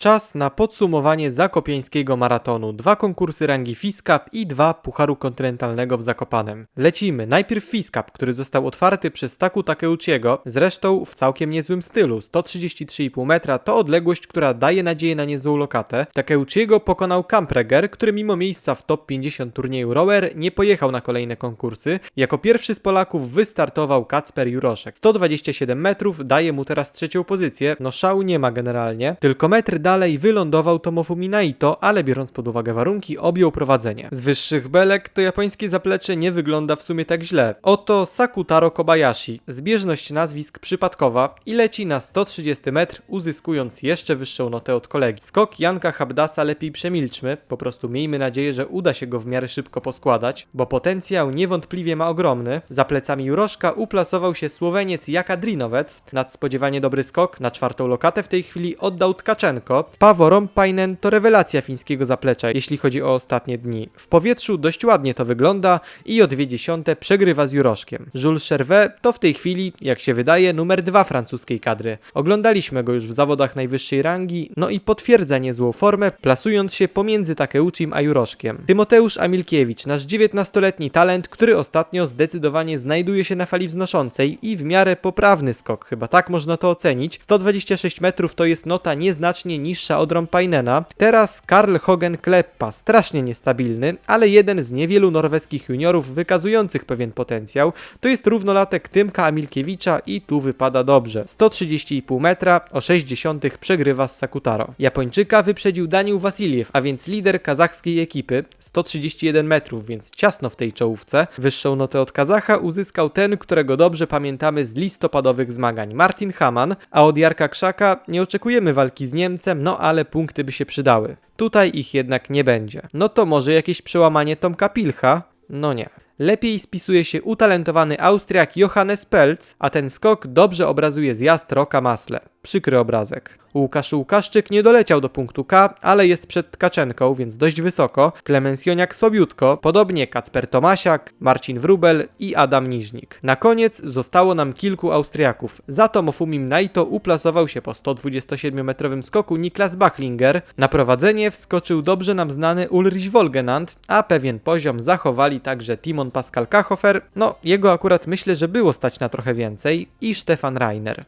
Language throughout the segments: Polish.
Czas na podsumowanie zakopiańskiego maratonu. Dwa konkursy rangi Fiskap i dwa Pucharu Kontynentalnego w Zakopanem. Lecimy. Najpierw Fiskap, który został otwarty przez Taku Takeuchiego, zresztą w całkiem niezłym stylu. 133,5 metra to odległość, która daje nadzieję na niezłą lokatę. Takeuchiego pokonał Kampreger, który mimo miejsca w top 50 turnieju Rower nie pojechał na kolejne konkursy. Jako pierwszy z Polaków wystartował Kacper Juroszek. 127 metrów daje mu teraz trzecią pozycję. No szału nie ma generalnie. Tylko metr dalej wylądował Tomofumi Naito, ale biorąc pod uwagę warunki, objął prowadzenie. Z wyższych belek to japońskie zaplecze nie wygląda w sumie tak źle. Oto Sakutaro Kobayashi. Zbieżność nazwisk przypadkowa i leci na 130 metr, uzyskując jeszcze wyższą notę od kolegi. Skok Janka Habdasa lepiej przemilczmy, po prostu miejmy nadzieję, że uda się go w miarę szybko poskładać, bo potencjał niewątpliwie ma ogromny. Za plecami Juroszka uplasował się Słoweniec Jaka Drinowec. Nadspodziewanie dobry skok, na czwartą lokatę w tej chwili oddał Tkaczenko. Pawo Rompainen to rewelacja fińskiego zaplecza, jeśli chodzi o ostatnie dni. W powietrzu dość ładnie to wygląda i o dwie dziesiąte przegrywa z Juroszkiem. Jules Chervet to w tej chwili, jak się wydaje, numer dwa francuskiej kadry. Oglądaliśmy go już w zawodach najwyższej rangi, no i potwierdza niezłą formę, plasując się pomiędzy Takeuchim a Juroszkiem. Tymoteusz Amilkiewicz, nasz 19-letni talent, który ostatnio zdecydowanie znajduje się na fali wznoszącej i w miarę poprawny skok, chyba tak można to ocenić. 126 metrów to jest nota nieznacznie niższa od Rompainena. Teraz Karl Hogen Kleppa, strasznie niestabilny, ale jeden z niewielu norweskich juniorów wykazujących pewien potencjał. To jest równolatek Tymka Amilkiewicza i tu wypada dobrze. 130,5 metra, o 60 przegrywa z Sakutaro. Japończyka wyprzedził Daniel Wasiliew, a więc lider kazachskiej ekipy, 131 metrów, więc ciasno w tej czołówce. Wyższą notę od Kazacha uzyskał ten, którego dobrze pamiętamy z listopadowych zmagań, Martin Haman, a od Jarka Krzaka nie oczekujemy walki z Niemcem, no ale punkty by się przydały. Tutaj ich jednak nie będzie. No to może jakieś przełamanie Tomka Pilcha? No nie. Lepiej spisuje się utalentowany Austriak Johannes Pelz, a ten skok dobrze obrazuje zjazd Roka Masle. Przykry obrazek. Łukasz Łukaszczyk nie doleciał do punktu K, ale jest przed Tkaczenką, więc dość wysoko. Klemens Joniak słabiutko, podobnie Kacper Tomasiak, Marcin Wrubel i Adam Niżnik. Na koniec zostało nam kilku Austriaków. Za to Mofumim Naito uplasował się po 127-metrowym skoku Niklas Bachlinger. Na prowadzenie wskoczył dobrze nam znany Ulrich Wolgenand, a pewien poziom zachowali także Timon Pascal Kachofer. No, jego akurat myślę, że było stać na trochę więcej. I Stefan Reiner.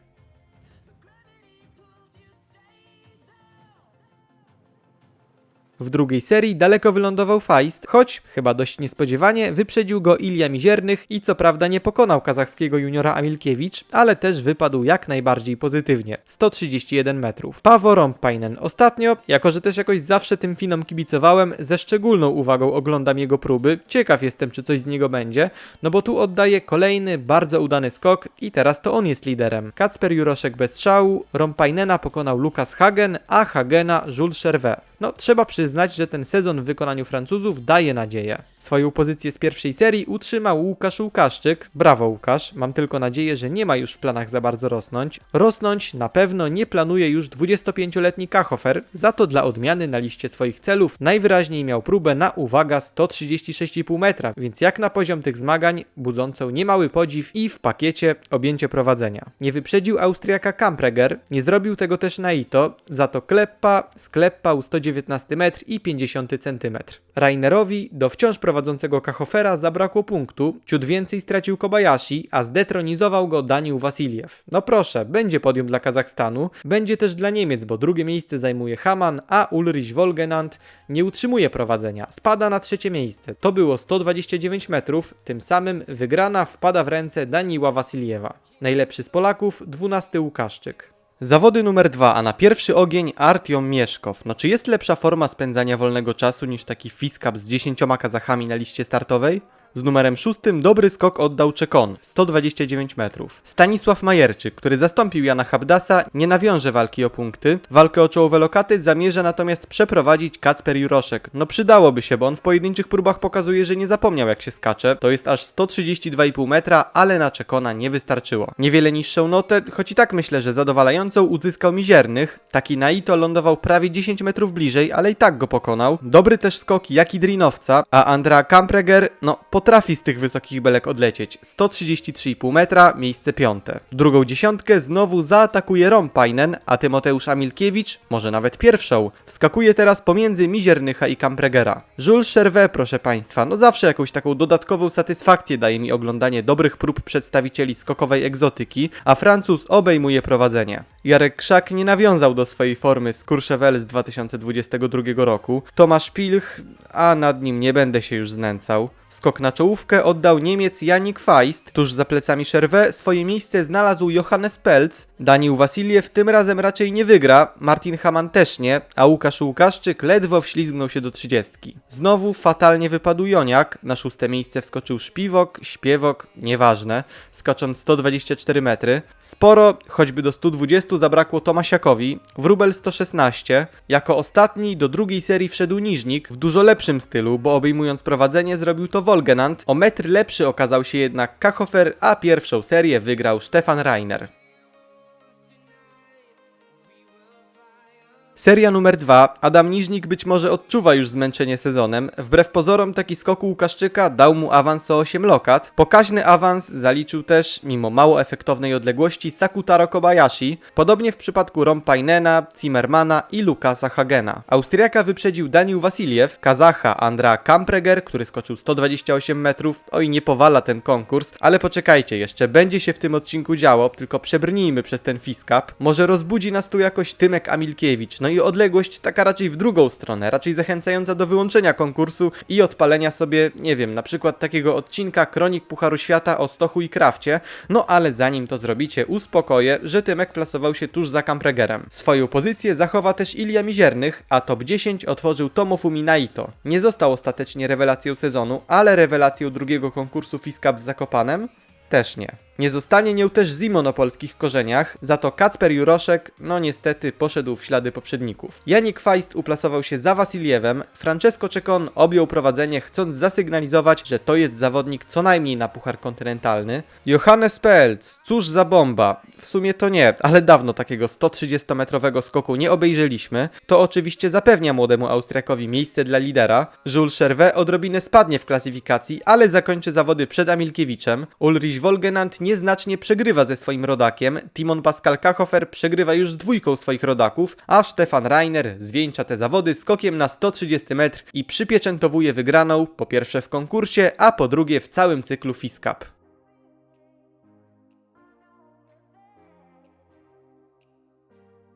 W drugiej serii daleko wylądował Feist, choć, chyba dość niespodziewanie, wyprzedził go Ilja Miziernych i co prawda nie pokonał kazachskiego juniora Amilkiewicz, ale też wypadł jak najbardziej pozytywnie. 131 metrów. Pawo Rompainen. Ostatnio, jako że też jakoś zawsze tym Finom kibicowałem, ze szczególną uwagą oglądam jego próby. Ciekaw jestem, czy coś z niego będzie, no bo tu oddaje kolejny, bardzo udany skok i teraz to on jest liderem. Kacper Juroszek bez strzału, Rompainena pokonał Lukas Hagen, a Hagena Jules Chervet. No, trzeba przyznać, że ten sezon w wykonaniu Francuzów daje nadzieję. Swoją pozycję z pierwszej serii utrzymał Łukasz Łukaszczyk. Brawo Łukasz, mam tylko nadzieję, że nie ma już w planach za bardzo rosnąć. Rosnąć na pewno nie planuje już 25-letni Kachofer, za to dla odmiany na liście swoich celów najwyraźniej miał próbę na uwaga 136,5 metra, więc jak na poziom tych zmagań budzącą niemały podziw i w pakiecie objęcie prowadzenia. Nie wyprzedził Austriaka Kampreger, nie zrobił tego też Naito, za to Kleppa sklepał 119 metr i 50 cm. Rainerowi do wciąż prowadzącego Kachofera zabrakło punktu, ciut więcej stracił Kobayashi, a zdetronizował go Daniel Wasiliew. No proszę, będzie podium dla Kazachstanu, będzie też dla Niemiec, bo drugie miejsce zajmuje Haman, a Ulrich Wolgenand nie utrzymuje prowadzenia, spada na trzecie miejsce. To było 129 metrów, tym samym wygrana wpada w ręce Daniła Wasiliewa. Najlepszy z Polaków, 12 Łukaszczyk. Zawody numer dwa, a na pierwszy ogień Artiom Mieszkow. No czy jest lepsza forma spędzania wolnego czasu niż taki fiskap z 10 kazachami na liście startowej? Z numerem szóstym dobry skok oddał Czekon, 129 metrów. Stanisław Majerczyk, który zastąpił Jana Habdasa, nie nawiąże walki o punkty. Walkę o czołowe lokaty zamierza natomiast przeprowadzić Kacper Juroszek. No przydałoby się, bo on w pojedynczych próbach pokazuje, że nie zapomniał jak się skacze. To jest aż 132,5 metra, ale na Czekona nie wystarczyło. Niewiele niższą notę, choć i tak myślę, że zadowalającą uzyskał Miziernych. Taki Naito lądował prawie 10 metrów bliżej, ale i tak go pokonał. Dobry też skok jak i Drinowca, a Andra Kampreger, no po potrafi z tych wysokich belek odlecieć. 133,5 metra, miejsce piąte. Drugą dziesiątkę znowu zaatakuje Rompainen, a Tymoteusz Amilkiewicz, może nawet pierwszą, wskakuje teraz pomiędzy Miziernycha i Kampregera. Jules Chervet, proszę Państwa, no zawsze jakąś taką dodatkową satysfakcję daje mi oglądanie dobrych prób przedstawicieli skokowej egzotyki, a Francuz obejmuje prowadzenie. Jarek Krzak nie nawiązał do swojej formy z Courchevel z 2022 roku. Tomasz Pilch, a nad nim nie będę się już znęcał. Skok na czołówkę oddał Niemiec Janik Feist. Tuż za plecami Szerwe swoje miejsce znalazł Johannes Pelc. Daniel Wasiliew tym razem raczej nie wygra, Martin Haman też nie, a Łukasz Łukaszczyk ledwo wślizgnął się do trzydziestki. Znowu fatalnie wypadł Joniak, na szóste miejsce wskoczył Szpiwok, Śpiewok, nieważne, skacząc 124 metry. Sporo, choćby do 120 zabrakło Tomasiakowi, Wróbel 116. Jako ostatni do drugiej serii wszedł Niżnik w dużo lepszym stylu, bo obejmując prowadzenie zrobił to Wolgenant. O metr lepszy okazał się jednak Kachofer, a pierwszą serię wygrał Stefan Reiner. Seria numer 2. Adam Niżnik być może odczuwa już zmęczenie sezonem. Wbrew pozorom taki skok Łukaszczyka dał mu awans o 8 lokat. Pokaźny awans zaliczył też, mimo mało efektownej odległości, Sakutaro Kobayashi. Podobnie w przypadku Rompainena, Zimmermana i Lukasa Hagena. Austriaka wyprzedził Daniel Wasiliew, Kazacha Andra Kampreger, który skoczył 128 metrów. Oj, nie powala ten konkurs, ale poczekajcie, jeszcze będzie się w tym odcinku działo, tylko przebrnijmy przez ten fiskap. Może rozbudzi nas tu jakoś Tymek Amilkiewicz, no i odległość taka raczej w drugą stronę, raczej zachęcająca do wyłączenia konkursu i odpalenia sobie, nie wiem, na przykład takiego odcinka Kronik Pucharu Świata o Stochu i Krafcie, no ale zanim to zrobicie, uspokoję, że Tymek plasował się tuż za Kampregerem. Swoją pozycję zachowa też Ilia Miziernych, a top 10 otworzył Tomofumi Naito. Nie został ostatecznie rewelacją sezonu, ale rewelacją drugiego konkursu Fiskap w Zakopanem? Też nie. Nie zostanie nią też Zimon o polskich korzeniach, za to Kacper Juroszek, no niestety, poszedł w ślady poprzedników. Janik Feist uplasował się za Wasiliewem, Francesco Czekon objął prowadzenie, chcąc zasygnalizować, że to jest zawodnik co najmniej na puchar kontynentalny. Johannes Pelc, cóż za bomba. W sumie to nie, ale dawno takiego 130-metrowego skoku nie obejrzeliśmy. To oczywiście zapewnia młodemu Austriakowi miejsce dla lidera. Jules Chervet odrobinę spadnie w klasyfikacji, ale zakończy zawody przed Amilkiewiczem. Ulrich Wolgenant nieznacznie przegrywa ze swoim rodakiem, Timon Pascal Kachofer przegrywa już z dwójką swoich rodaków, a Stefan Reiner zwieńcza te zawody skokiem na 130 metr i przypieczętowuje wygraną po pierwsze w konkursie, a po drugie w całym cyklu Fiskap.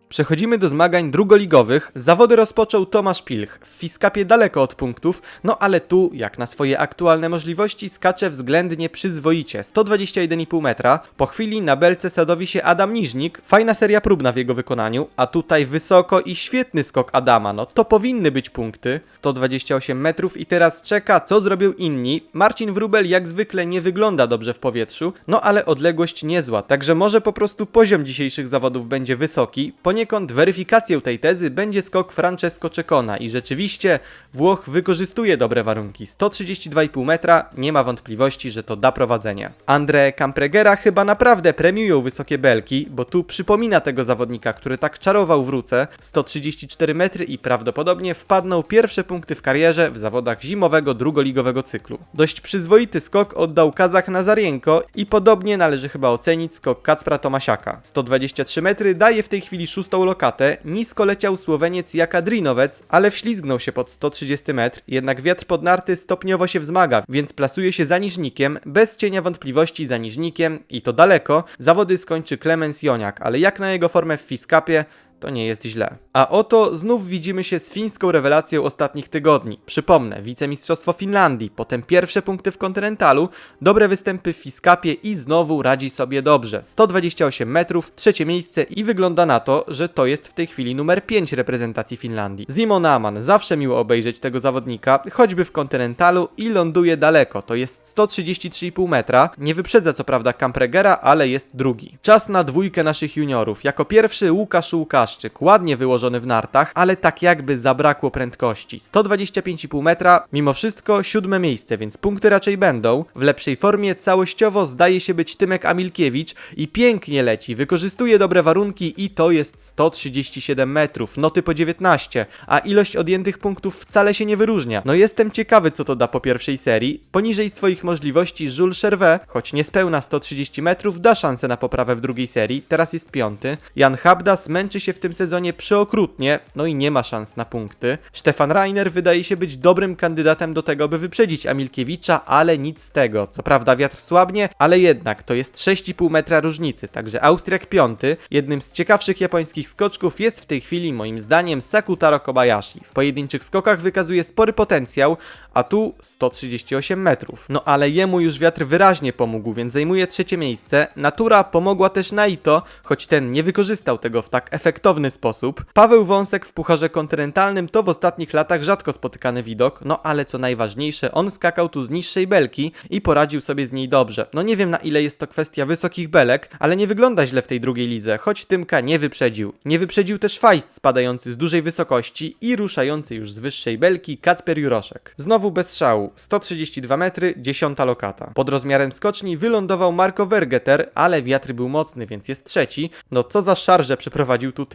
Przechodzimy do zmagań drugoligowych. Zawody rozpoczął Tomasz Pilch. W Fiskapie daleko od punktów, no ale tu, jak na swoje aktualne możliwości, skacze względnie przyzwoicie. 121,5 metra. Po chwili na belce sadowi się Adam Niżnik. Fajna seria próbna w jego wykonaniu, a tutaj wysoko i świetny skok Adama. No to powinny być punkty. 128 metrów i teraz czeka, co zrobią inni. Marcin Wrubel jak zwykle nie wygląda dobrze w powietrzu, no ale odległość niezła, także może po prostu poziom dzisiejszych zawodów będzie wysoki. Poniekąd weryfikacją tej tezy będzie skok Francesco Czekona i rzeczywiście Włoch wykorzystuje dobre warunki. 132,5 metra, nie ma wątpliwości, że to da prowadzenie. Andre Campregera chyba naprawdę premiują wysokie belki, bo tu przypomina tego zawodnika, który tak czarował w ruce. 134 metry i prawdopodobnie wpadną pierwsze punkty w karierze w zawodach zimowego drugoligowego cyklu. Dość przyzwoity skok oddał Kazach Nazarienko i podobnie należy chyba ocenić skok Kacpra Tomasiaka. 123 metry daje w tej chwili szóstą lokatę, nisko leciał Słoweniec Jakadrinowec, ale wślizgnął się pod 130 metr, jednak wiatr pod narty stopniowo się wzmaga, więc plasuje się za niżnikiem, bez cienia wątpliwości za niżnikiem i to daleko. Zawody skończy Klemens Joniak, ale jak na jego formę w Fiskapie, to nie jest źle. A oto znów widzimy się z fińską rewelacją ostatnich tygodni. Przypomnę, wicemistrzostwo Finlandii, potem pierwsze punkty w kontynentalu, dobre występy w Fiskapie i znowu radzi sobie dobrze. 128 metrów, trzecie miejsce i wygląda na to, że to jest w tej chwili numer 5 reprezentacji Finlandii. Zimo Naman, zawsze miło obejrzeć tego zawodnika, choćby w kontynentalu i ląduje daleko, to jest 133,5 metra. Nie wyprzedza co prawda Kampregera, ale jest drugi. Czas na dwójkę naszych juniorów. Jako pierwszy Łukasz Łukasz Łukaszczyk, ładnie wyłożony w nartach, ale tak jakby zabrakło prędkości. 125,5 metra, mimo wszystko siódme miejsce, więc punkty raczej będą. W lepszej formie całościowo zdaje się być Tymek Amilkiewicz i pięknie leci, wykorzystuje dobre warunki i to jest 137 metrów, noty po 19, a ilość odjętych punktów wcale się nie wyróżnia. No jestem ciekawy co to da po pierwszej serii. Poniżej swoich możliwości Jules Chervet, choć niespełna 130 metrów, da szansę na poprawę w drugiej serii, teraz jest piąty. Jan Habdas męczy się w tym sezonie przeokrutnie, no i nie ma szans na punkty. Stefan Reiner wydaje się być dobrym kandydatem do tego, by wyprzedzić Amilkiewicza, ale nic z tego. Co prawda wiatr słabnie, ale jednak to jest 6,5 metra różnicy, także Austriak piąty, jednym z ciekawszych japońskich skoczków jest w tej chwili moim zdaniem Sakutaro Kobayashi. W pojedynczych skokach wykazuje spory potencjał, a tu 138 metrów. No ale jemu już wiatr wyraźnie pomógł, więc zajmuje trzecie miejsce. Natura pomogła też Naito, choć ten nie wykorzystał tego w tak efektowny sposób. Paweł Wąsek w Pucharze Kontynentalnym to w ostatnich latach rzadko spotykany widok, no ale co najważniejsze, on skakał tu z niższej belki i poradził sobie z niej dobrze. No nie wiem na ile jest to kwestia wysokich belek, ale nie wygląda źle w tej drugiej lidze, choć Tymka nie wyprzedził. Nie wyprzedził też Feist spadający z dużej wysokości i ruszający już z wyższej belki Kacper Juroszek. Znowu bez szału, 132 metry, 10 lokata. Pod rozmiarem skoczni wylądował Marco Vergeter, ale wiatr był mocny, więc jest trzeci. No co za szarże przeprowadził tu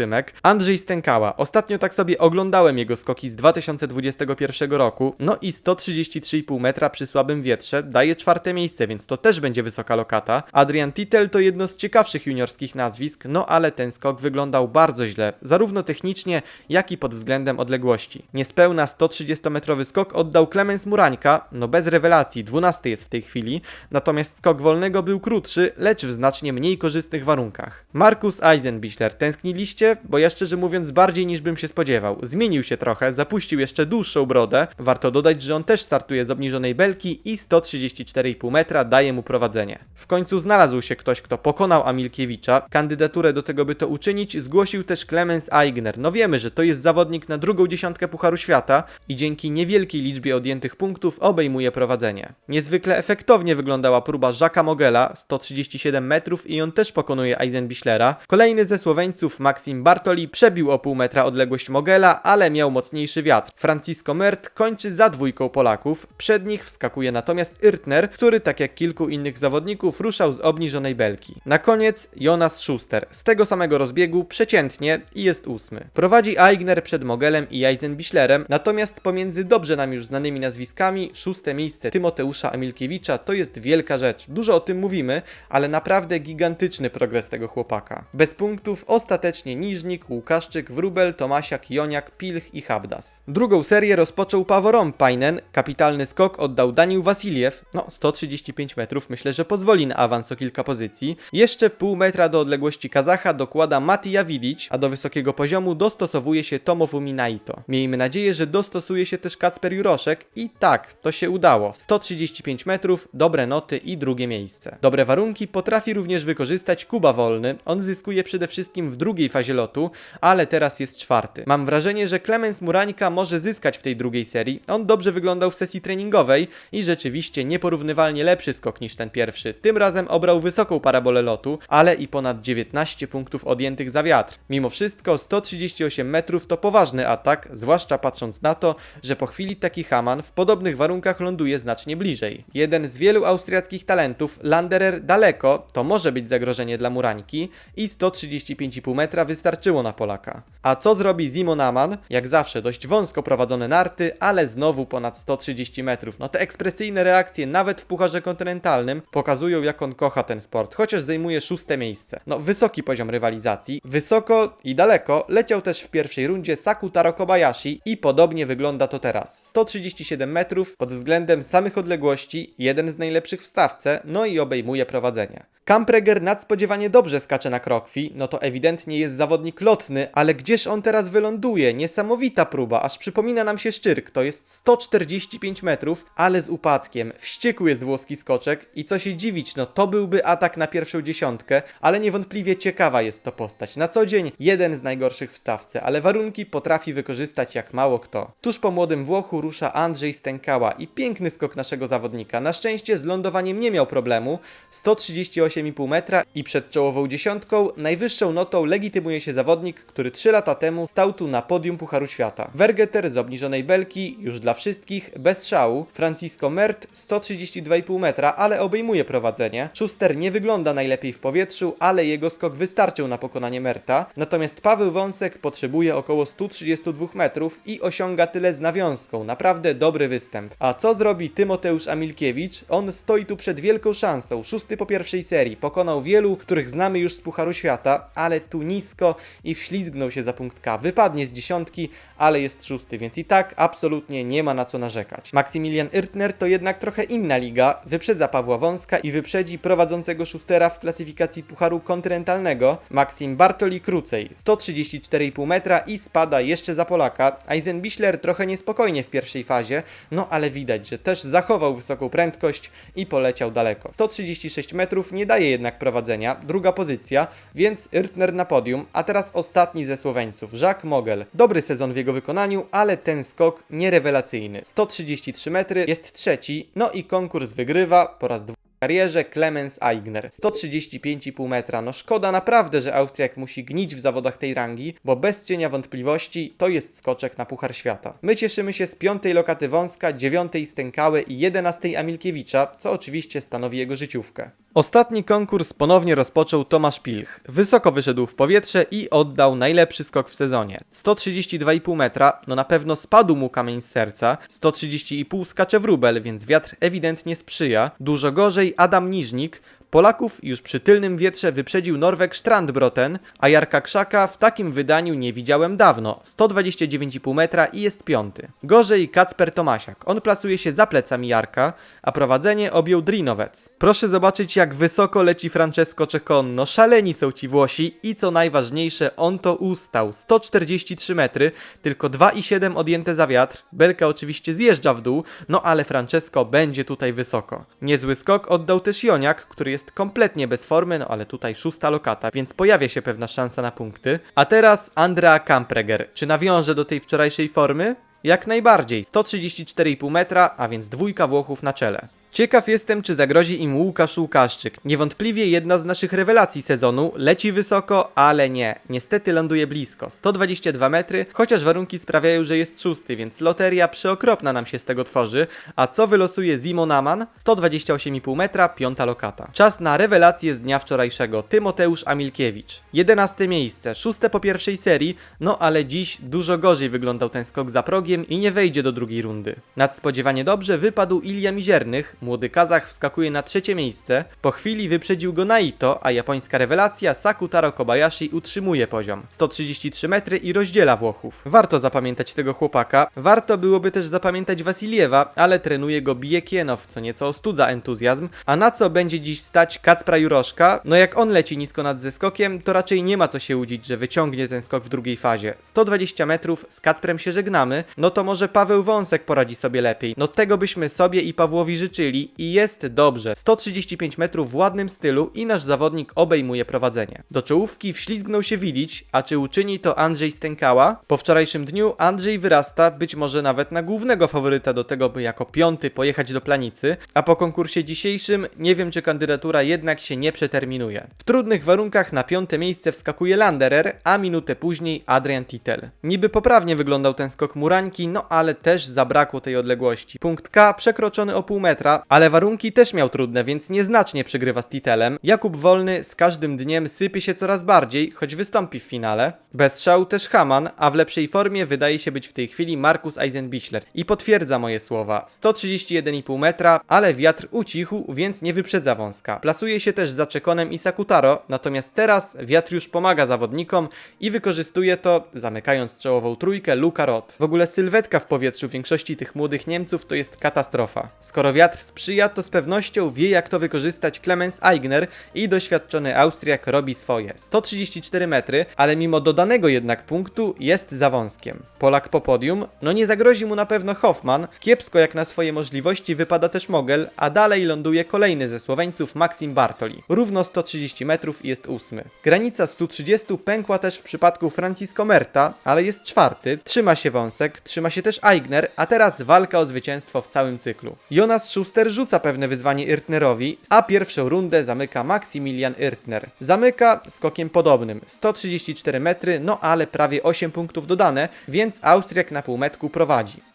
Andrzej Stękała. Ostatnio tak sobie oglądałem jego skoki z 2021 roku. No i 133,5 metra przy słabym wietrze daje czwarte miejsce, więc to też będzie wysoka lokata. Adrian Tittel to jedno z ciekawszych juniorskich nazwisk, no ale ten skok wyglądał bardzo źle, zarówno technicznie, jak i pod względem odległości. Niespełna 130-metrowy skok oddał Clemens Murańka, no bez rewelacji, 12 jest w tej chwili, natomiast skok wolnego był krótszy, lecz w znacznie mniej korzystnych warunkach. Markus Eisenbichler, tęskniliście? Bo ja szczerze mówiąc bardziej niż bym się spodziewał. Zmienił się trochę, zapuścił jeszcze dłuższą brodę. Warto dodać, że on też startuje z obniżonej belki i 134,5 metra daje mu prowadzenie. W końcu znalazł się ktoś, kto pokonał Amilkiewicza. Kandydaturę do tego, by to uczynić, zgłosił też Clemens Eigner. No wiemy, że to jest zawodnik na drugą dziesiątkę Pucharu Świata i dzięki niewielkiej liczbie odjętych punktów obejmuje prowadzenie. Niezwykle efektownie wyglądała próba Jacques'a Mogela, 137 metrów i on też pokonuje Eisenbichlera. Kolejny ze Słoweńców, Maxim Bartoli, przebił o pół metra odległość Mogela, ale miał mocniejszy wiatr. Francisco Mert kończy za dwójką Polaków, przed nich wskakuje natomiast Irtner, który tak jak kilku innych zawodników ruszał z obniżonej belki. Na koniec Jonas Schuster, z tego samego rozbiegu, przeciętnie i jest ósmy. Prowadzi Aigner przed Mogelem i Eisenbichlerem, natomiast pomiędzy dobrze nam już znanymi nazwiskami, szóste miejsce Tymoteusza Emilkiewicza to jest wielka rzecz. Dużo o tym mówimy, ale naprawdę gigantyczny progres tego chłopaka. Bez punktów ostatecznie Niżnik, Łukaszczyk, Wrubel, Tomasiak, Joniak, Pilch i Habdas. Drugą serię rozpoczął Paworom Painen, kapitalny skok oddał Daniel Wasiliew, no 135 metrów myślę, że pozwoli na awans o kilka pozycji. Jeszcze pół metra do odległości Kazacha dokłada Mati Jawidic, a do wysokiego poziomu dostosowuje się Tomofumi Naito. Miejmy nadzieję, że dostosuje się też Kacper Juroszek i tak, to się udało. 135 metrów, dobre noty i drugie miejsce. Dobre warunki potrafi również wykorzystać Kuba Wolny. On zyskuje przede wszystkim w drugiej fazie lotu, ale teraz jest czwarty. Mam wrażenie, że Clemens Murańka może zyskać w tej drugiej serii. On dobrze wyglądał w sesji treningowej i rzeczywiście nieporównywalnie lepszy skok niż ten pierwszy. Tym razem obrał wysoką parabolę lotu, ale i ponad 19 punktów odjętych za wiatr. Mimo wszystko 138 metrów to poważny atak, zwłaszcza patrząc na to, że po chwili taki Haman w podobnych warunkach ląduje znacznie bliżej. Jeden z wielu austriackich talentów, Landerer daleko, to może być zagrożenie dla Murańki i 135,5 metra wystarczyło na Polaka. A co zrobi Simon Aman? Jak zawsze dość wąsko prowadzone narty, ale znowu ponad 130 metrów. No te ekspresyjne reakcje nawet w Pucharze Kontynentalnym pokazują jak on kocha ten sport, chociaż zajmuje szóste miejsce. No wysoki poziom rywalizacji, wysoko i daleko leciał też w pierwszej rundzie Sakutaro Kobayashi i podobnie wygląda to teraz. 137 metrów pod względem samych odległości, jeden z najlepszych w stawce, no i obejmuje prowadzenie. Kampreger nadspodziewanie dobrze skacze na krokwi, no to ewidentnie jest zawodnik lotny, ale gdzież on teraz wyląduje? Niesamowita próba, aż przypomina nam się Szczyrk, to jest 145 metrów, ale z upadkiem. Wściekły jest włoski skoczek i co się dziwić, no to byłby atak na pierwszą dziesiątkę, ale niewątpliwie ciekawa jest to postać. Na co dzień jeden z najgorszych w stawce, ale warunki potrafi wykorzystać jak mało kto. Tuż po młodym Włochu rusza Andrzej Stękała i piękny skok naszego zawodnika. Na szczęście z lądowaniem nie miał problemu. 138 128,5 metra i przed czołową dziesiątką najwyższą notą legitymuje się zawodnik, który 3 lata temu stał tu na podium Pucharu Świata. Wergeter z obniżonej belki, już dla wszystkich, bez szału. Francisco Mert 132,5 metra, ale obejmuje prowadzenie. Schuster nie wygląda najlepiej w powietrzu, ale jego skok wystarczył na pokonanie Merta. Natomiast Paweł Wąsek potrzebuje około 132 metrów i osiąga tyle z nawiązką. Naprawdę dobry występ. A co zrobi Tymoteusz Amilkiewicz? On stoi tu przed wielką szansą. Szósty po pierwszej serii. Pokonał wielu, których znamy już z Pucharu Świata, ale tu nisko i wślizgnął się za punkt K. Wypadnie z dziesiątki, ale jest szósty, więc i tak absolutnie nie ma na co narzekać. Maksymilian Yrtner to jednak trochę inna liga. Wyprzedza Pawła Wąska i wyprzedzi prowadzącego Schustera w klasyfikacji Pucharu Kontynentalnego. Maksim Bartoli krócej. 134,5 metra i spada jeszcze za Polaka. Eisenbichler trochę niespokojnie w pierwszej fazie, no ale widać, że też zachował wysoką prędkość i poleciał daleko. 136 metrów nie daje jednak prowadzenia, druga pozycja, więc Yrtner na podium, a teraz ostatni ze Słoweńców, Jacques Mogel. Dobry sezon w jego wykonaniu, ale ten skok nierewelacyjny. 133 metry, jest trzeci, no i konkurs wygrywa po raz dwa karierze Clemens Eigner. 135,5 metra. No szkoda naprawdę, że Austriak musi gnić w zawodach tej rangi, bo bez cienia wątpliwości to jest skoczek na Puchar Świata. My cieszymy się z piątej lokaty Wąska, dziewiątej Stękały i jedenastej Amilkiewicza, co oczywiście stanowi jego życiówkę. Ostatni konkurs ponownie rozpoczął Tomasz Pilch. Wysoko wyszedł w powietrze i oddał najlepszy skok w sezonie. 132,5 metra, no na pewno spadł mu kamień z serca. 130,5 skacze w rubel, więc wiatr ewidentnie sprzyja. Dużo gorzej Adam Niżnik, Polaków już przy tylnym wietrze wyprzedził Norweg Strandbroten, a Jarka Krzaka w takim wydaniu nie widziałem dawno. 129,5 metra i jest piąty. Gorzej Kacper Tomasiak. On plasuje się za plecami Jarka, a prowadzenie objął Drinowec. Proszę zobaczyć jak wysoko leci Francesco Ceconno. Szaleni są ci Włosi i co najważniejsze, on to ustał. 143 metry, tylko 2,7 odjęte za wiatr. Belka oczywiście zjeżdża w dół, no ale Francesco będzie tutaj wysoko. Niezły skok oddał też Joniak, który jest kompletnie bez formy, no ale tutaj szósta lokata, więc pojawia się pewna szansa na punkty. A teraz Andrea Kampreger. Czy nawiąże do tej wczorajszej formy? Jak najbardziej. 134,5 metra, a więc dwójka Włochów na czele. Ciekaw jestem, czy zagrozi im Łukasz Łukaszczyk. Niewątpliwie jedna z naszych rewelacji sezonu. Leci wysoko, ale nie. Niestety ląduje blisko. 122 metry, chociaż warunki sprawiają, że jest szósty, więc loteria przeokropna nam się z tego tworzy. A co wylosuje Zimo Naman? 128,5 metra, piąta lokata. Czas na rewelację z dnia wczorajszego. Tymoteusz Amilkiewicz. 11 miejsce, szóste po pierwszej serii, no ale dziś dużo gorzej wyglądał ten skok za progiem i nie wejdzie do drugiej rundy. Nadspodziewanie dobrze wypadł Ilja Miziernych, młody Kazach wskakuje na trzecie miejsce. Po chwili wyprzedził go Naito, a japońska rewelacja Sakutaro Kobayashi utrzymuje poziom. 133 metry i rozdziela Włochów. Warto zapamiętać tego chłopaka. Warto byłoby też zapamiętać Wasiliewa, ale trenuje go Biekienow, co nieco ostudza entuzjazm. A na co będzie dziś stać Kacpra Juroszka? No jak on leci nisko nad zeskokiem, to raczej nie ma co się łudzić, że wyciągnie ten skok w drugiej fazie. 120 metrów, z Kacprem się żegnamy, no to może Paweł Wąsek poradzi sobie lepiej. No tego byśmy sobie i Pawłowi życzyli i jest dobrze. 135 metrów w ładnym stylu i nasz zawodnik obejmuje prowadzenie. Do czołówki wślizgnął się Widić, a czy uczyni to Andrzej Stękała? Po wczorajszym dniu Andrzej wyrasta być może nawet na głównego faworyta do tego, by jako piąty pojechać do Planicy, a po konkursie dzisiejszym nie wiem czy kandydatura jednak się nie przeterminuje. W trudnych warunkach na piąte miejsce wskakuje Landerer, a minutę później Adrian Tittel. Niby poprawnie wyglądał ten skok Murańki, no ale też zabrakło tej odległości. Punkt K przekroczony o pół metra, ale warunki też miał trudne, więc nieznacznie przegrywa z Titelem. Jakub Wolny z każdym dniem sypie się coraz bardziej, choć wystąpi w finale. Bez szału też Haman, a w lepszej formie wydaje się być w tej chwili Markus Eisenbichler. I potwierdza moje słowa. 131,5 metra, ale wiatr ucichł, więc nie wyprzedza wąska. Plasuje się też za Czekonem i Sakutaro, natomiast teraz wiatr już pomaga zawodnikom i wykorzystuje to, zamykając czołową trójkę, Luka Roth. W ogóle sylwetka w powietrzu większości tych młodych Niemców to jest katastrofa. Skoro wiatr sprzyja, to z pewnością wie jak to wykorzystać Clemens Eigner i doświadczony Austriak robi swoje. 134 metry, ale mimo dodanego jednak punktu jest za wąskiem. Polak po podium, no nie zagrozi mu na pewno Hoffman, kiepsko jak na swoje możliwości wypada też Mogel, a dalej ląduje kolejny ze Słoweńców Maxim Bartoli. Równo 130 metrów i jest ósmy. Granica 130 pękła też w przypadku Francisco Merta, ale jest czwarty, trzyma się wąsek, trzyma się też Eigner, a teraz walka o zwycięstwo w całym cyklu. Jonas Schuster Rzuca pewne wyzwanie Irtnerowi, a pierwszą rundę zamyka Maximilian Irtner. Zamyka skokiem podobnym, 134 metry, no ale prawie 8 punktów dodane, więc Austriak na półmetku prowadzi.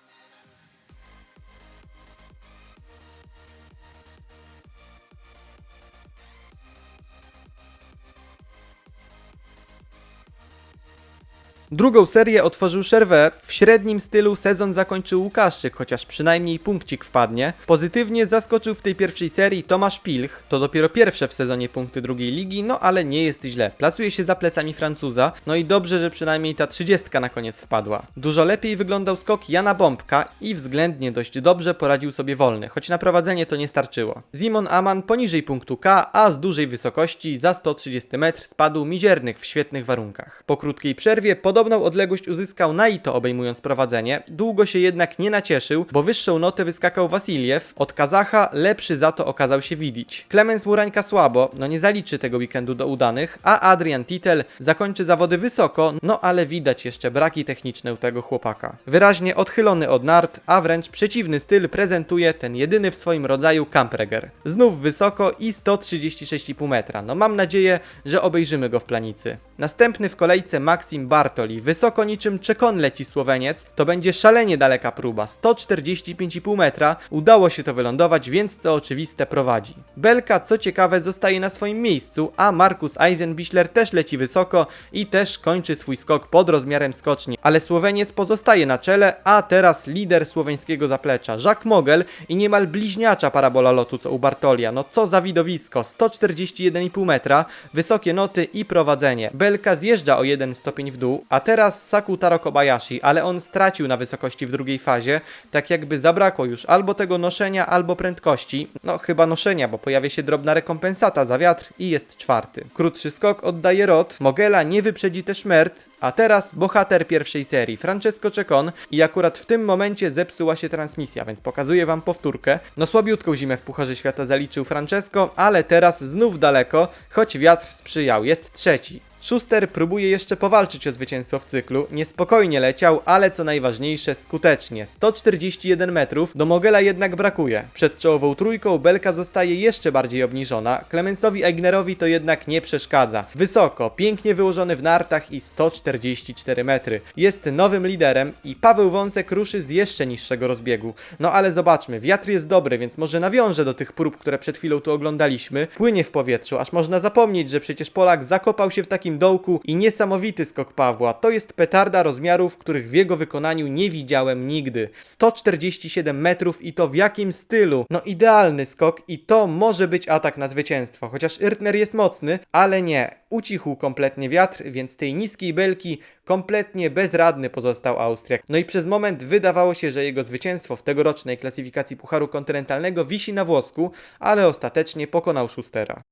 Drugą serię otworzył Szerwę. W średnim stylu sezon zakończył Łukaszczyk, chociaż przynajmniej punkcik wpadnie. Pozytywnie zaskoczył w tej pierwszej serii Tomasz Pilch. To dopiero pierwsze w sezonie punkty drugiej ligi, no ale nie jest źle. Plasuje się za plecami Francuza, no i dobrze, że przynajmniej ta trzydziestka na koniec wpadła. Dużo lepiej wyglądał skok Jana Bombka i względnie dość dobrze poradził sobie wolny, choć na prowadzenie to nie starczyło. Simon Aman poniżej punktu K, a z dużej wysokości za 130 metr spadł mizernych w świetnych warunkach. Po krótkiej przerwie podobną odległość uzyskał Naito obejmując prowadzenie, długo się jednak nie nacieszył, bo wyższą notę wyskakał Wasiliew, od Kazacha lepszy za to okazał się Widić. Klemens Murańka słabo, no nie zaliczy tego weekendu do udanych, a Adrian Titel zakończy zawody wysoko, no ale widać jeszcze braki techniczne u tego chłopaka. Wyraźnie odchylony od nart, a wręcz przeciwny styl prezentuje ten jedyny w swoim rodzaju Kampreger. Znów wysoko i 136,5 metra. No mam nadzieję, że obejrzymy go w planicy. Następny w kolejce Maxim Wysoko niczym czekon leci Słoweniec. To będzie szalenie daleka próba. 145,5 metra. Udało się to wylądować, więc co oczywiste prowadzi. Belka, co ciekawe, zostaje na swoim miejscu, a Markus Eisenbichler też leci wysoko i też kończy swój skok pod rozmiarem skoczni. Ale Słoweniec pozostaje na czele, a teraz lider słoweńskiego zaplecza. Jacques Mogel i niemal bliźniacza parabola lotu co u Bartolia. No co za widowisko. 141,5 metra, wysokie noty i prowadzenie. Belka zjeżdża o jeden stopień w dół, a teraz Saku Taro Kobayashi, ale on stracił na wysokości w drugiej fazie, tak jakby zabrakło już albo tego noszenia, albo prędkości. No chyba noszenia, bo pojawia się drobna rekompensata za wiatr i jest czwarty. Krótszy skok oddaje Rot, Mogela nie wyprzedzi też Mert, a teraz bohater pierwszej serii, Francesco Cecon i akurat w tym momencie zepsuła się transmisja, więc pokazuję wam powtórkę. No słabiutką zimę w Pucharze Świata zaliczył Francesco, ale teraz znów daleko, choć wiatr sprzyjał, jest trzeci. Schuster próbuje jeszcze powalczyć o zwycięstwo w cyklu. Niespokojnie leciał, ale co najważniejsze, skutecznie. 141 metrów, do Mogela jednak brakuje. Przed czołową trójką Belka zostaje jeszcze bardziej obniżona. Klemensowi Eignerowi to jednak nie przeszkadza. Wysoko, pięknie wyłożony w nartach i 144 metry. Jest nowym liderem i Paweł Wąsek ruszy z jeszcze niższego rozbiegu. No ale zobaczmy, wiatr jest dobry, więc może nawiąże do tych prób, które przed chwilą tu oglądaliśmy. Płynie w powietrzu, aż można zapomnieć, że przecież Polak zakopał się w takim dołku i niesamowity skok Pawła. To jest petarda rozmiarów, których w jego wykonaniu nie widziałem nigdy. 147 metrów i to w jakim stylu? No idealny skok i to może być atak na zwycięstwo. Chociaż Irtner jest mocny, ale nie. Ucichł kompletnie wiatr, więc tej niskiej belki kompletnie bezradny pozostał Austriak. No i przez moment wydawało się, że jego zwycięstwo w tegorocznej klasyfikacji Pucharu Kontynentalnego wisi na włosku, ale ostatecznie pokonał Schustera.